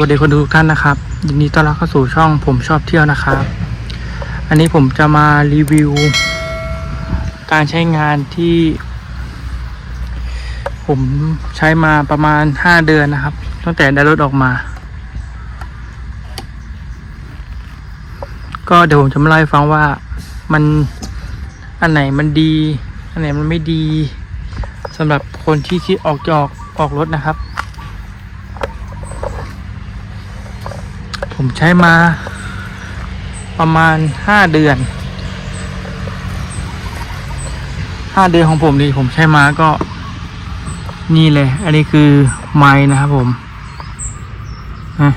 วัสดีคนดูทุกท่านนะครับยินดีต้อนรับเข้าสู่ช่องผมชอบเที่ยวนะครับ อันนี้ผมจะมารีวิว การใช้งานที่ ผมใช้มาประมาณ 5 เดือนนะครับ ตั้งแต่ได้รถออกมา ก็เดี๋ยวผมจะมาเล่าให้ฟังว่ามันอันไหนมันดี อันไหนมันไม่ดีสำหรับคนที่คิดออกจะออกออกรถนะครับ ผมใช้มาประมาณห้าเดือนห้าเดือนของผมนี่ผมใช้มาก็นี่เลย อันนี้คือไม้นะครับผมนะ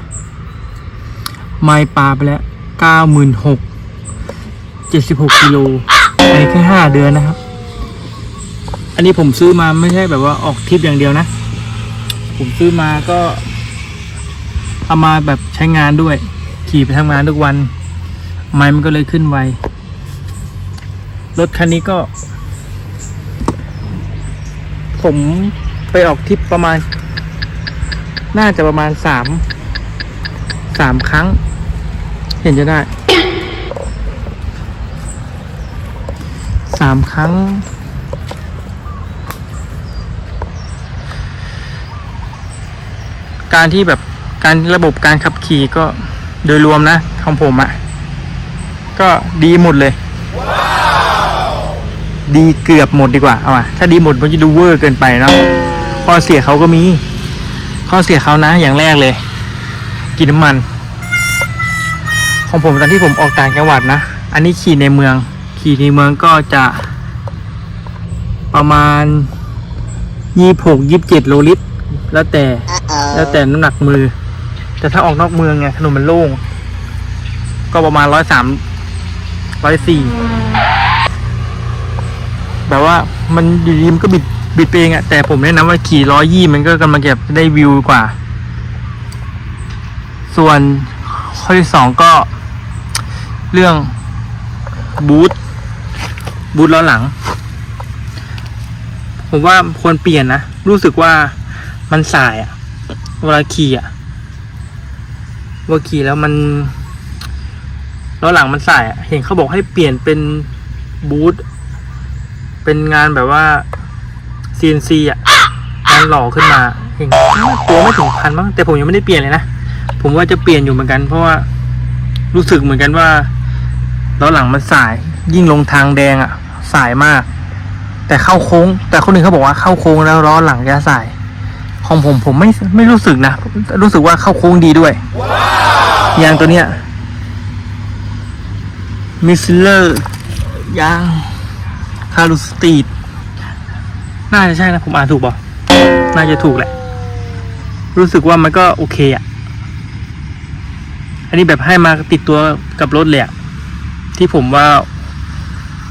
ไม้ปลาไปแล้วเก้าหมื่นหกเจ็ดสิบหกกิโลอันนี้แค่ห้าเดือนนะครับ อันนี้ผมซื้อมาไม่ใช่แบบว่าออกทริปอย่างเดียวนะ ผมซื้อมาก็ เอามาแบบใช้งานด้วย ขี่ไปทำงานทุกวัน ไม้มันก็เลยขึ้นไว รถคันนี้ก็ ผมไปออกทริปประมาณ น่าจะประมาณสาม สามครั้ง เห็นจะได้ สามครั้งการที่แบบ การระบบการขับขี่ก็โดยรวมนะของผมอะ่ะ ก็ดีหมดเลย ดีเกือบหมดดีกว่าเอาอะถ้าดีหมดมันจะดูเวอร์เกินไปเนาะข้อเสียเขาก็มี ข้อเสียเขานะ อย่างแรกเลย กินน้ำมัน ของผมตอนที่ผมออกต่างจังหวัดนะ อันนี้ขี่ในเมือง ขี่ในเมืองก็จะประมาณยี่หกยี่สิบเจ็ดโลลิตร แล้วแต่ แล้วแต่น้ำหนักมือ แต่ถ้าออกนอกเมืองไงถนนมันโล่ง ก็ประมาณร้อยสามร้อยสี่แบบว่ามันอยู่ดีมันก็บิดบิดไปเองอะแต่ผมแนะนำว่าขี่ร้อยยี่มันก็กำลังจะได้วิวกว่า ส่วนข้อที่สองก็ เรื่องบูทบูทล้อหลัง ผมว่าควรเปลี่ยนนะ รู้สึกว่ามันสายอะเวลาขี่อะ ว่าขี่แล้วมันล้อหลังมันสายเห็นเขาบอกให้เปลี่ยนเป็นบูทเป็นงานแบบว่า CNC อะงานหล่อขึ้นมาเห็นตัวไม่ถึงพันมั้งแต่ผมยังไม่ได้เปลี่ยนเลยนะผมว่าจะเปลี่ยนอยู่เหมือนกัน เพราะว่ารู้สึกเหมือนกันว่าล้อหลังมันสาย ยิ่งลงทางแดงอะ สายมาก แต่เข้าโค้ง แต่คนอื่นเขาบอกว่าเข้าโค้งแล้วล้อหลังจะสาย ของผมผมไม่ไม่รู้สึกนะ รู้สึกว่าเข้าโค้งดีด้วย ยางตัวเนี้ยมิสเลอร์ยางคารูสตีดน่าจะใช่นะ ผมอ่านถูกป่ะน่าจะถูกแหละ รู้สึกว่ามันก็โอเคอะ อันนี้แบบให้มาติดตัวกับรถเลยอะที่ผมว่า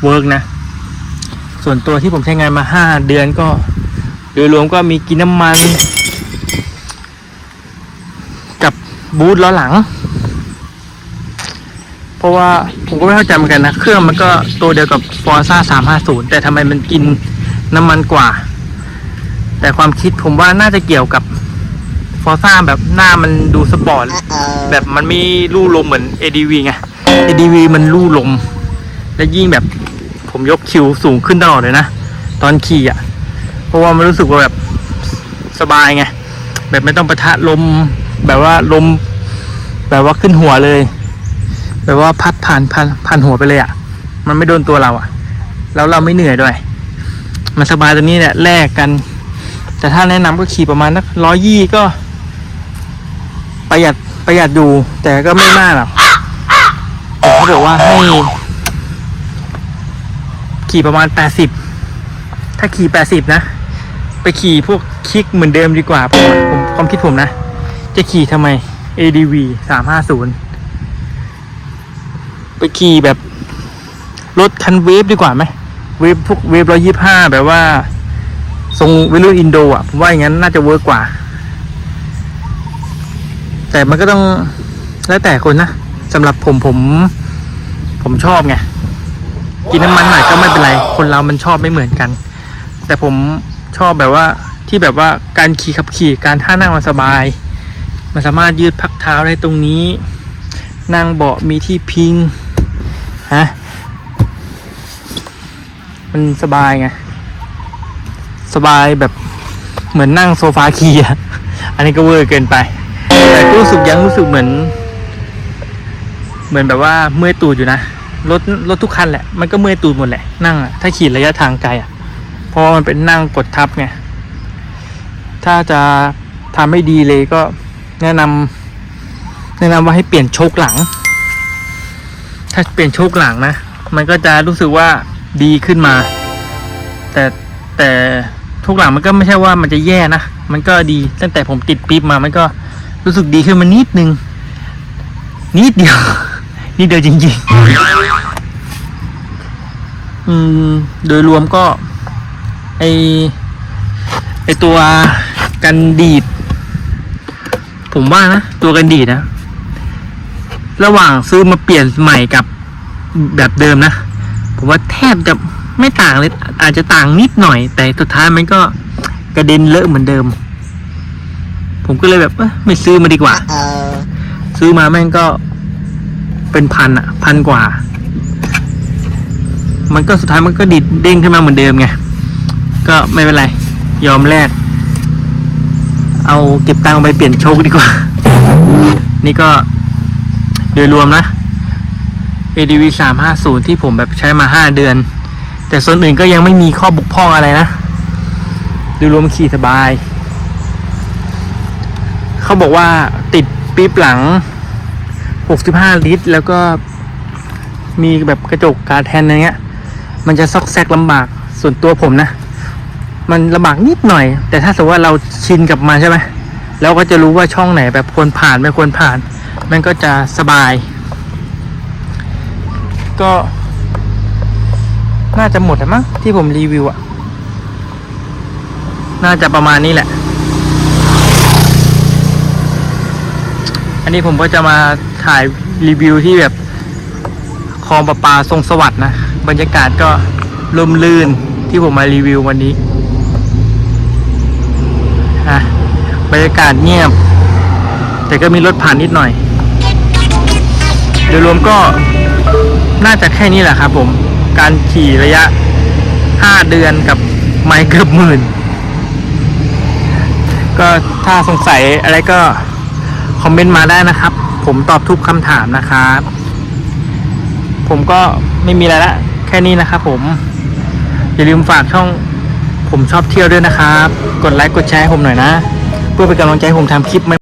เวิร์กนะ ส่วนตัวที่ผมใช้งานมาห้าเดือนก็ โดยรวมก็มีกินน้ำมัน กับบูทล้อหลัง เพราะว่าผมก็ไม่เข้าใจเหมือนกันนะ เครื่องมันก็ตัวเดียวกับ Forza 350แต่ทำไมมันกินน้ำมันกว่า แต่ความคิดผมว่าน่าจะเกี่ยวกับ Forza แบบหน้ามันดูสปอร์ตแบบมันไม่ลู่ลมเหมือน ADV ไง ADV มันลู่ลม และยิ่งแบบผมยกคิวสูงขึ้นตลอดเลยนะ ตอนขี่อะ เพราะว่ามันรู้สึกว่าแบบสบายไง แบบไม่ต้องประทะลม แบบว่าลม แบบว่าขึ้นหัวเลย แบบว่าพัดผ่านผ่านผ่านหัวไปเลยอะ มันไม่โดนตัวเราอะ แล้วเราไม่เหนื่อยด้วย มันสบายตรงนี้แหละแลกกัน แต่ถ้าแนะนำก็ขี่ประมาณนักร้อยยี่ก็ ประหยัดประหยัดอยู่แต่ก็ไม่มากหรอกแต่เขาบอกว่าให้ขี่ประมาณแปดสิบถ้าขี่แปดสิบนะไปขี่พวกคลิกเหมือนเดิมดีกว่าผมผมความคิดผมนะ จะขี่ทำไม ADV สามห้าศูนย์ ไปขี่แบบ รถคันเวฟดีกว่าไหมเวฟพวกเวฟร้อยยี่ห้าแบบว่า ทรงเวลูอินโดอะผมว่าอย่างนั้นน่าจะเวิร์กกว่า แต่มันก็ต้องแล้วแต่คนนะสำหรับผมผม ผมชอบไงกินน้ำมันหน่อยก็ไม่เป็นไร คนเรามันชอบไม่เหมือนกัน แต่ผมชอบแบบว่าที่แบบว่าการขี่ขับขี่การท่านั่งมันสบาย มันสามารถยืดพักเท้าได้ตรงนี้ นั่งเบาะมีที่พิง ฮะ มันสบายไง สบายแบบเหมือนนั่งโซฟาคีอะอันนี้ก็เวอร์เกินไป แต่รู้สึกยังรู้สึกเหมือน เหมือนแบบว่าเมื่อยตูดอยู่นะ รถรถทุกคันแหละ มันก็เมื่อยตูดหมดแหละ นั่งอะถ้าขี่ระยะทางไกลอะเพราะมันเป็นนั่งกดทับไง ถ้าจะทำให้ดีเลยก็แนะนำแนะนำว่าให้เปลี่ยนโชคหลัง ถ้าเปลี่ยนโชคหลังนะ มันก็จะรู้สึกว่าดีขึ้นมา แต่แต่โชคหลังมันก็ไม่ใช่ว่ามันจะแย่นะ มันก็ดีตั้งแต่ผมติดปี๊บมา มันก็รู้สึกดีขึ้นมานิดนึง นิดเดียว นิดเดียวจริงๆ อืม โดยรวมก็ไอไอตัวกันดีด ผมว่านะ ตัวกันดีดนะ ระหว่างซื้อมาเปลี่ยนใหม่กับแบบเดิมนะ ผมว่าแทบจะไม่ต่างเลย อาจจะต่างนิดหน่อย แต่สุดท้ายมันก็กระเด็นเลอะเหมือนเดิม ผมก็เลยแบบเอ้ยไม่ซื้อมาดีกว่า ซื้อมาแม่งก็เป็นพันอะพันกว่า มันก็สุดท้ายมันก็ดิดเด้งขึ้นมาเหมือนเดิมไง ก็ไม่เป็นไร ยอมแลกเอาเก็บตังค์ไปเปลี่ยนโชคดีกว่า นี่ก็โดยรวมนะ ADV 350 ที่ผมแบบใช้มา 5 เดือน แต่ส่วนอื่นก็ยังไม่มีข้อบกพร่องอะไรนะ โดยรวมขี่สบาย เขาบอกว่าติดปี๊บหลัง 65 ลิตร แล้วก็มีแบบกระจกการแทนอะไรเงี้ย มันจะซอกแซกลำบากส่วนตัวผมนะ มันลำบากนิดหน่อย แต่ถ้าสมมติว่าเราชินกับมันใช่ไหมเราก็จะรู้ว่าช่องไหนแบบควรผ่านไม่ควรผ่าน มันก็จะสบาย ก็น่าจะหมดแล้วมั้งที่ผมรีวิวอะน่าจะประมาณนี้แหละ อันนี้ผมก็จะมาถ่ายรีวิวที่แบบคลองประปาทรงสวัสด์นะ บรรยากาศก็ลมลื่นที่ผมมารีวิววันนี้ฮะบรรยากาศเงียบ แต่ก็มีรถผ่านนิดหน่อย โดยรวมก็น่าจะแค่นี้แหละครับผม การขี่ระยะ 5 เดือนกับไมล์เกือบหมื่น ก็ถ้าสงสัยอะไรก็ คอมเมนต์มาได้นะครับ ผมตอบทุกคำถามนะครับ ผมก็ไม่มีอะไรละ แค่นี้นะครับผม อย่าลืมฝากช่องผมชอบเที่ยวด้วยนะครับ กดไลค์กดแชร์ให้ผมหน่อยนะ เพื่อเป็นกำลังใจผมทำคลิป